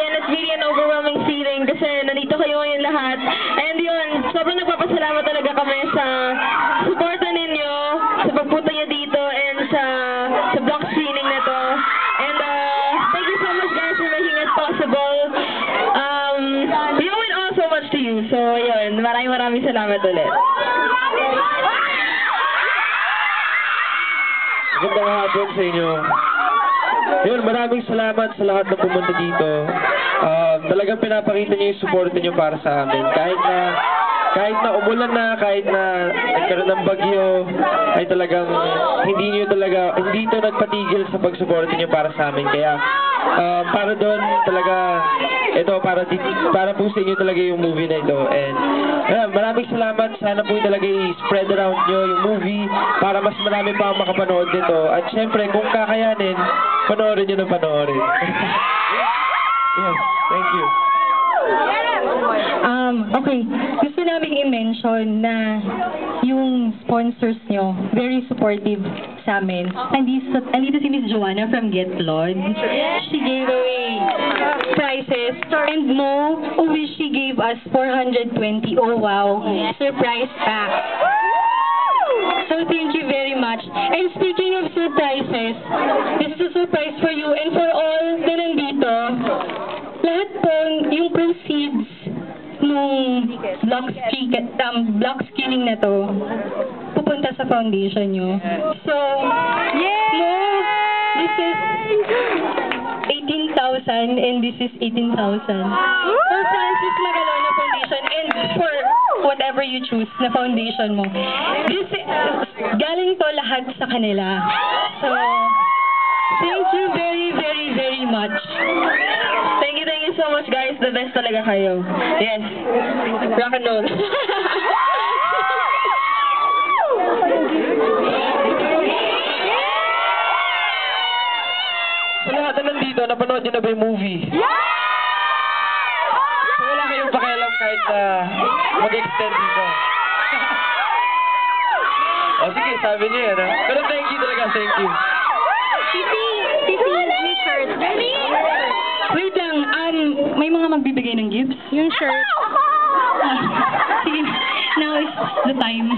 and it's really an overwhelming feeling kasi nandito kayo ngayon lahat. And yun, sobrang nagpapasalamat talaga kami sa suporta ninyo, sa pagpunta niyo dito, and sa sa block screening na to. And uh, thank you so much guys for making it possible. Um, we owe it all so much to you. So yun, maraming maraming salamat ulit. Magandang hapon sa inyo. Yun, maraming salamat sa lahat na pumunta dito. Um, talagang pinapakita niyo yung support niyo para sa amin. Kahit na kahit na umulan na, kahit na nagkaroon ng bagyo, ay talagang hindi niyo talaga, hindi ito nagpatigil sa pagsuporta niyo para sa amin. Kaya, um, para doon talaga, ito, para, para po sa inyo talaga yung movie na ito. And, ayan, maraming salamat. Sana po talaga i-spread around nyo yung movie para mas marami pa ang makapanood nito. At syempre, kung kakayanin, panoorin nyo ng panoorin. yes, thank you. Um, okay. Gusto namin i-mention na yung sponsors nyo, very supportive sa amin. Andito, andito si Miss Joanna from Get Lord. She gave away prizes. And Mo, oh, she gave us 420. Oh, wow. Surprise pack. So thank you very much. And speaking of surprises, this is a surprise for you and for all na nandito. Lahat po, yung proceeds nung block, screen, um, block screening na to, pupunta sa foundation nyo. So, Mo, this is 18,000 and this is 18,000. For Francis Magalona Foundation and for whatever you choose na foundation mo. This galing to lahat sa kanila. So, thank you very, very, very much. Thank you, thank you so much guys. The best talaga kayo. Yes. Rock and roll. Sa lahat na nandito, napanood nyo na ba yung movie? So, wala kayong pakialam kahit na mag-extend dito. o sige, sabi niyo yan ha. Pero thank you talaga, thank you. Titi, Titi, may shirt. Wait lang, um, may mga magbibigay ng gifts. Yung shirt. Ah, sige, now is the time.